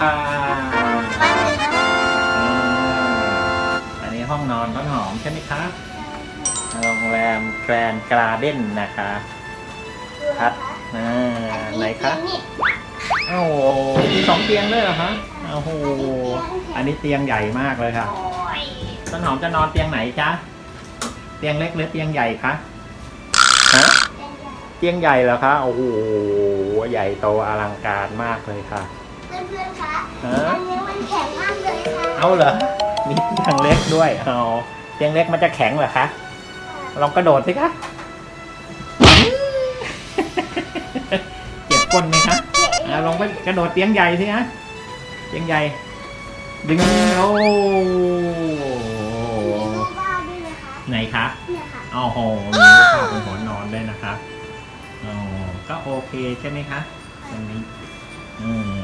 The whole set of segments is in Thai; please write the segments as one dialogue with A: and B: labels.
A: มาถึงแล้วค่ะ
B: บ้านเลยนะ
A: อืมอันนี้ห้องนอนต้นหอมใช่ไหมคะโรงแรมแกรนด์กราเด้นนะคะพัดอ่าไหนคะ
B: นี่
A: โอ้โหมีสองเตียงด้วยเหรอคะโอ้โหอันนี้เตียงใหญ่มากเลยค่ะ
B: โอ้ย
A: ต้นหอมจะนอนเตียงไหนจ๊ะเตียงเล็กหรือเตียงใหญ่คะฮะเตียงใหญ่เหรอคะโอ้โหใหญ่โตอลังการมากเลยค่ะ
B: เพื่อนๆคะ
A: ฮะ
B: อันนี้มันแข็งมากเลยค่ะ
A: เอาเหรอ มีเตียงเล็กด้วย เอาเตียงเล็กมันจะแข็งเหรอคะ ลองกระโดดสิคะเจ็บก้นไหมคะอะลองไปกระโดดเตียงใหญ่สิฮะเตียงใหญ่ ดึงโอ้
B: มีรูปบ้านด้วยนะคะ
A: ไหนคะ
B: เนี่ยค่ะ
A: โอ้โหมีรูปภาพบนหัวนอนด้วยนะคะอ๋อก็โอเคใช่ไหมคะตรงนี้อืม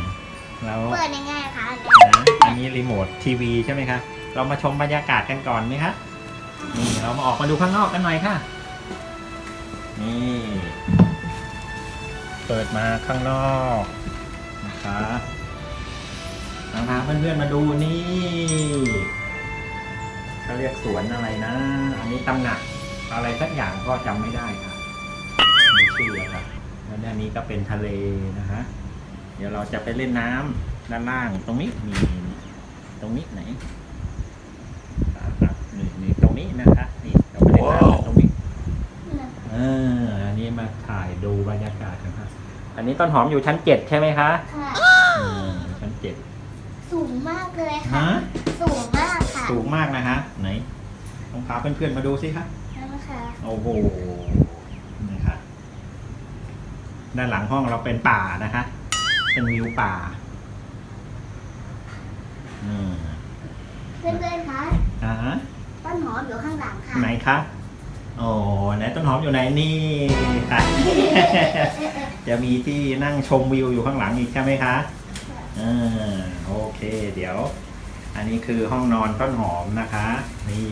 A: แล้ว
B: เปิดยังไงคะอันเนี้ย
A: นะอันนี้รีโมททีวีใช่ไหมคะ เรามาชมบรรยากาศกันก่อนไหมคะนี่เรามาออกมาดูข้างนอกกันหน่อยค่ะ นี่ เปิดมาข้างนอกนะคะเราพาเพื่อนๆมาดูนี่เขาเรียกสวนอะไรนะ อันนี้ตำหนักอะไรสักอย่างก็จำไม่ได้ค่ะไม่ชื่ออะค่ะแล้วด้านนี้ก็เป็นทะเลนะฮะเดี๋ยวเราจะไปเล่นน้ำด้านล่างตรงนี้มีตรงนี้ไหนอ่าครับนี่นี่ตรงนี้นะคะนี่เราไปเล่นน้ำกันตรงนี้เอออันนี้มาถ่ายดูบรรยากาศกันครับอันนี้ต้นหอมอยู่ชั้นเจ็ดใช่ไหมคะ
B: ค่ะ
A: อืมชั้นเจ็ด
B: สูงมากเลยค่ะ
A: ฮะ
B: สูงมากค่ะ
A: สูงมากนะฮะไหนลองพาเพื่อนๆมาดูสิคะ
B: นั่นนะคะ
A: โอ้โหนี่ค่ะด้านหลังห้องเราเป็นป่านะคะ เป็นวิวป่าอืม
B: เพื่อนๆคะ
A: อ่าฮะ
B: ต้นหอมอยู่ข้างหลังค่ะ
A: ไหนคะโอ้ไหนต้นหอมอยู่ไหนนี่ค่ะ จะมีที่นั่งชมวิวอยู่ข้างหลังอีกใช่ไหมคะอ่าโอเคเดี๋ยว อันนี้คือห้องนอนต้นหอมนะคะ นี่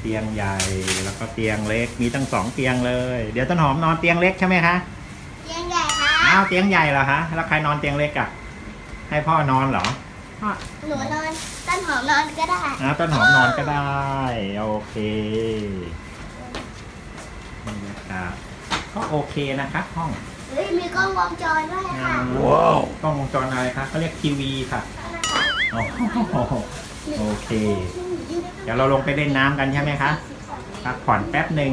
A: เตียงใหญ่แล้วก็เตียงเล็กมีตั้งสองเตียงเลย เดี๋ยวต้นหอมนอนเตียงเล็กใช่ไหมคะ
B: เตียงใหญ่ค่ะ
A: อ้าวเตียงใหญ่เหรอคะแล้วใครนอนเตียงเล็กอะให้พ่อนอนเหรอ
B: หนูนอนต้นหอมนอนก็ได้
A: อ้าวต้นหอมนอนก็ได้ โอเคบรรยากาศก็โอเคนะคะห้อง
B: เฮ้ยมีกล้องวงจรด้วยค่ะ
A: ว้าวกล้องวงจรอะไรคะเขาเรียกทีวีค่ะ
B: นั่นนะคะ
A: อ๋อโอเค เดี๋ยวเราลงไปเล่นน้ำกันใช่ไหมคะพักผ่อนแป๊บหนึ่ง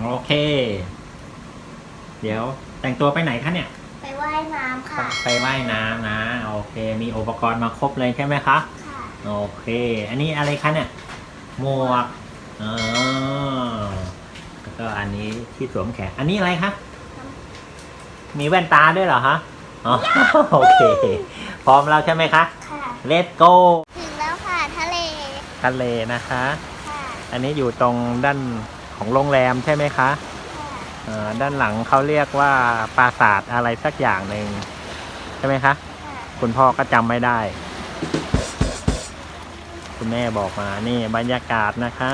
A: โอเค เดี๋ยวแต่งตัวไปไหนคะเนี่ย
B: ไปว่ายน้ำค่ะ
A: ไปว่ายน้ำนะ โอเค มีอุปกรณ์มาครบเลยใช่ไหมคะ
B: ค่ะ
A: โอเค อันนี้อะไรคะเนี่ย หมวกอ๋อแล้วก็อันนี้ที่สวมแขน อันนี้อะไรคะ มีแว่นตาด้วยเหรอคะอ๋อโอเค พร้อมแล้วใช่ไหมคะ
B: ค่ะ
A: Let's go
B: ถึงแล้วค่ะทะเล
A: ทะเลนะคะ
B: ค่ะ
A: อันนี้อยู่ตรงด้านของโรงแรมใช่ไหมคะ
B: ค่ะ
A: เอ่อ ด้านหลังเขาเรียกว่าปราสาทอะไรสักอย่างหนึ่งใช่ไหมคะ
B: ค่ะ
A: คุณพ่อก็จำไม่ได้ คุณแม่บอกมานี่บรรยากาศนะคะ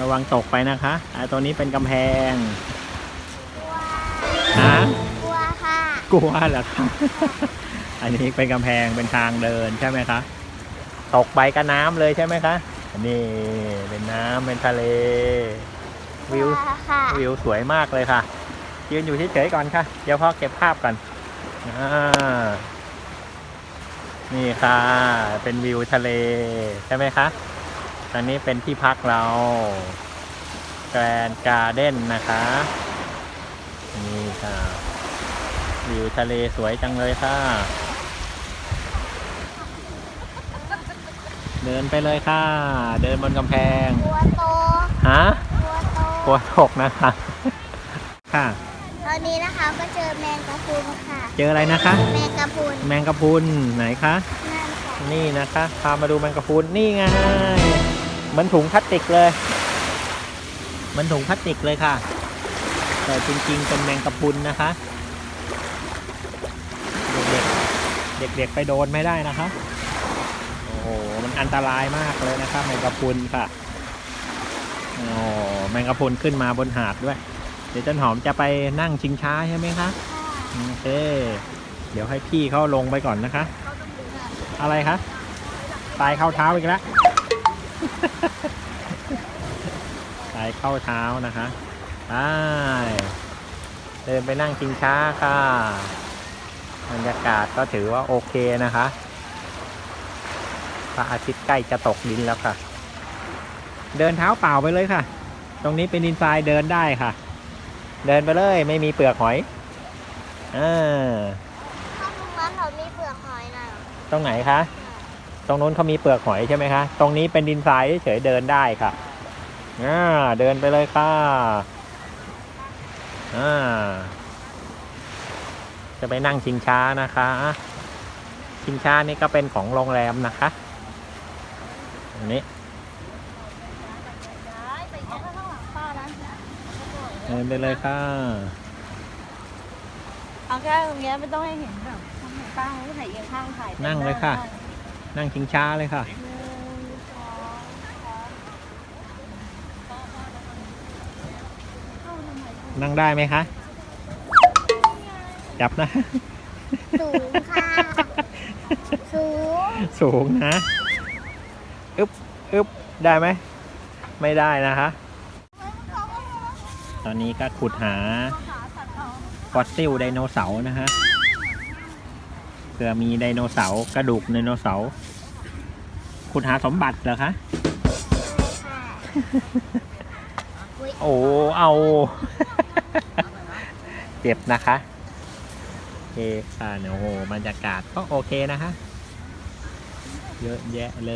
A: ระวังตกไปนะคะอ่าตัวนี้เป็นกำแพง
B: กลัว
A: ฮะ
B: กลัวค่ะ
A: กลัวเหรอคะอันนี้เป็นกำแพงเป็นทางเดินใช่ไหมคะตกไปก็น้ำเลยใช่ไหมคะนี่เป็นน้ำเป็นทะเลวิว
B: กลัค่ะ
A: วิวสวยมากเลยค่ะ ยืนอยู่เฉยๆก่อนค่ะ เดี๋ยวพ่อเก็บภาพก่อนอ่านี่ค่ะ เป็นวิวทะเล ใช่ไหมคะตอนนี้เป็นที่พักเราแกรนการ์เด้นนะคะ นี่ค่ะ วิวทะเลสวยจังเลยค่ะ เดินไปเลยค่ะ เดินบนกำแพง
B: กลัวโต
A: ฮะ
B: ก ลัวโต
A: กลัวตกนะคะ ค่ะ
B: ตอนนี้นะคะก็เจอแมงกะพรุนค่ะ
A: เจออะไรนะคะ
B: แมงกะพรุน
A: แมงกะพรุนไหนคะ
B: นั่นค่ะ
A: นี่นะคะ พามาดูแมงกะพรุนนี่ไงเหมันถุงพลาสติกเลยเหมันถุงพลาสติกเลยค่ะ แต่จริงๆเป็นแมงกะพรุนนะคะ เด็กๆ เด็กๆ ไปโดนไม่ได้นะคะ โอ้โห มันอันตรายมากเลยนะคะแมงกะพรุนค่ะ โอ้แมงกะพรุนขึ้นมาบนหาดด้วย เดี๋ยวจันหอมจะไปนั่งชิงช้าใช่ไหมคะโอเค เดี๋ยวให้พี่เขาลงไปก่อนนะคะ อะไรคะตายเข้าเท้าอีกแล้วตายเข้าเท้านะคะไปเดินไปนั่งกินช้าค่ะบรรยากาศก็ถือว่าโอเคนะคะพระอาทิตย์ใกล้จะตกดินแล้วค่ะ เดินเท้าเปล่าไปเลยค่ะ ตรงนี้เป็นดินทรายเดินได้ค่ะ เดินไปเลยไม่มีเปลือกหอยอ่า
B: ข้างตรงนั้นเขามีเปลือกหอยนะ
A: ตรงไหนคะตรงนู้นเขามีเปลือกหอยใช่ไหมคะตรงนี้เป็นดินทรายเฉยๆเดินได้ค่ะอ่าเดินไปเลยค่ะอ่าจะไปนั่งชิงช้านะคะชิงช้านี่ก็เป็นของโรงแรมนะคะอันนี้
B: ไปแค่ข้างหลังป้านะ
A: เดินไปเลยค่ะ
C: เอาแค่ตรงเนี้ยไม่ต้องให้เห็นแบบทำไหนป้าเขาถ่ายเอียงข้างถ่าย
A: นั่งเลยค่ะ นั่งชิงช้าเลยค่ะ นั่งได้ไหมคะ จับนะ
B: สูงค่ะ สูง
A: สูงนะ อึบอึบได้ไหม ไม่ได้นะคะต อนนี้ก็ขุดหาฟอสซิลไดโนเสาร์นะฮะเผื่อมีไดโนเสาร์กระดูกไดโนเสาร์ขุดหาสมบัติเหรอคะ
B: ค่ะอุ๊ย
A: โอ้เอา เจ็บนะคะโอเคค่ะเนี่ยโอ้โหบรรยากาศก็โอเคนะคะ เยอะแยะเล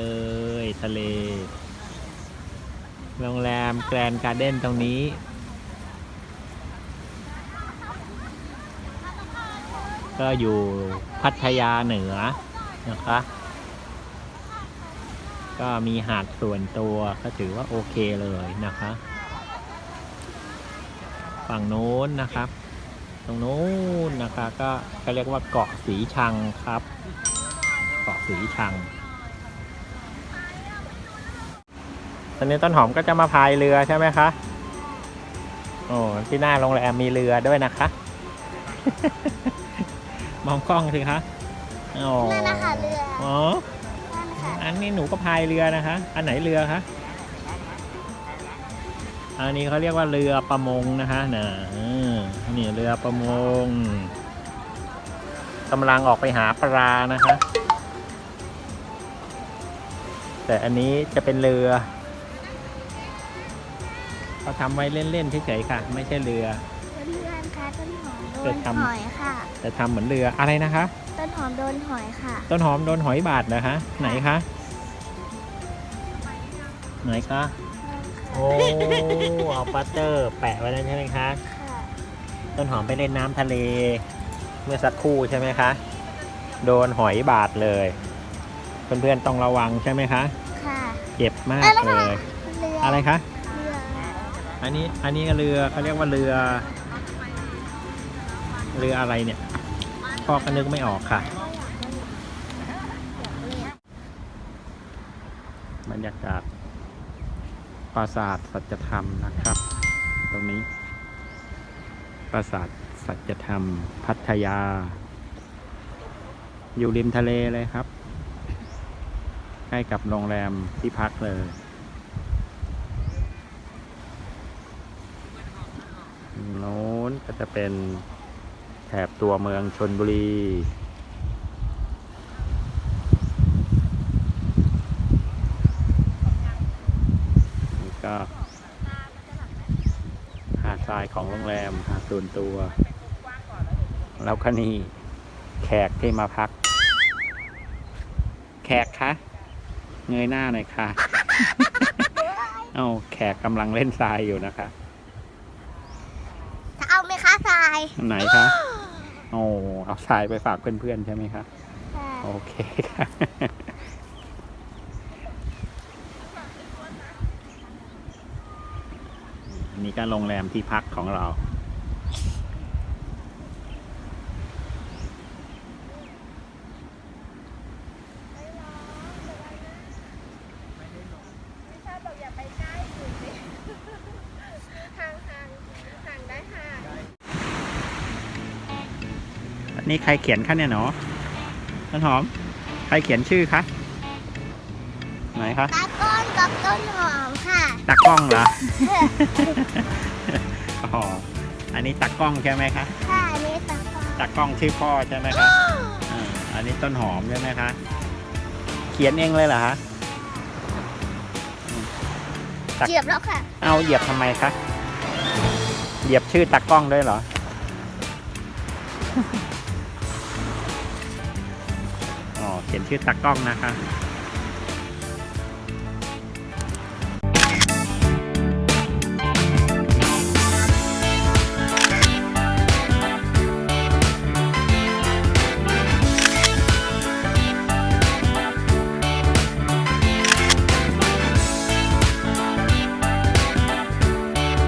A: ยทะเล โรงแรมแกรนด์การ์เด้นตรงนี้ ก็อยู่พัทยาเหนือนะคะ ก็มีหาดส่วนตัวก็ถือว่าโอเคเลยนะคะ ฝั่งโน้นนะครับ ตรงโน้นนะคะก็ก็เรียกว่าเกาะสีชังครับ เกาะสีชังตอนนี้ต้นหอมก็จะมาพายเรือใช่ไหมคะโอ้ที่หน้าโรงแรมมีเรือด้วยนะคะ มองกล้องสิคะอ๋อ
B: นั่นนะคะเรือ
A: อ๋อ
B: นั่นค่ะ
A: อันนี้หนูก็พายเรือนะคะ อันไหนเรือคะ อันนี้เขาเรียกว่าเรือประมงนะคะนะเออนี่เรือประมงกำลังออกไปหาปลานะคะ แต่อันนี้จะเป็นเรือเขาทำไว้เล่นๆเฉยๆค่ะ ไม่ใช่เรือ
B: ต้นเรือนค่ะต้นหอมโด
A: จะ
B: น
A: ทำ
B: หอยค่ะ
A: แต่ทำเหมือนเรืออะไรนะคะ
B: ต้นหอมโดนหอยค่ะ
A: ต้นหอมโดนหอยบาดนะคะไหนคะไหนคะโอ้เอาปัตเตอร์ แปะไว้แล้วใช่ไหมคะ
B: ค่ะ
A: ต้นหอมไปเล่นน้ำทะเล เมื่อสักครู่ใช่ไหมคะ โดนหอยบาดเลย เพื่อนๆต้องระวังใช่ไหมคะ
B: ค่ะ
A: เจ็บมาก
B: อะไรนะ
A: เล
B: คะ
A: ย
B: เรือ
A: อะไรคะ
B: เรือ
A: อันนี้อันนี้เรือเขาเรียกว่าเรือ เรืออะไรเนี่ย พ่อก็นึกไม่ออกค่ะ บรรยากาศปราสาทสัจธรรมนะครับ ตรงนี้ ปราสาทสัจธรรม พัทยา อยู่ริมทะเลเลยครับ ใกล้กับโรงแรมที่พักเลยโน้นก็จะเป็น ถบตัวเมืองชนบุรี นี่ก็หาดทรายของโรงแรมหาดส่วนตัว แล้วก็นี่แขกที่มาพัก แขกคะ เงยหน้าหน่อยค่ะ เอาแขกกำลังเล่นทรายอยู่นะคะ
B: จะเอาไหมคะทราย
A: อันไหนคะ โอ้เอาทรายไปฝากเพื่อนๆใช่ไหมคะ
B: ค่ะ
A: โอเคค่ะอันนี้ก็โรงแรมที่พักของเรา
B: ห่างห่างห่างได้
A: นี่ใครเขียนคะเนี่ยหนอต้นหอม ใครเขียนชื่อคะไหนคะ
B: ตาก้อนกับต้นหอมค่ะ
A: ตากล้องเหรออ๋ออันนี้ตากล้องใช่ไหมคะ
B: ค่ะอันนี่ตาก้อน
A: ตากล้องชื่อพ่อใช่ไหมคะอ่าอันนี้ต้นหอมใช่ไหมคะ เขียนเองเลยเหรอคะอืมตัก
B: เจียบแล้วค่ะ
A: เอาเหยียบทำไมคะ เหยียบชื่อตากล้องด้วยเหรอ ขียนชื่อตากล้องนะคะ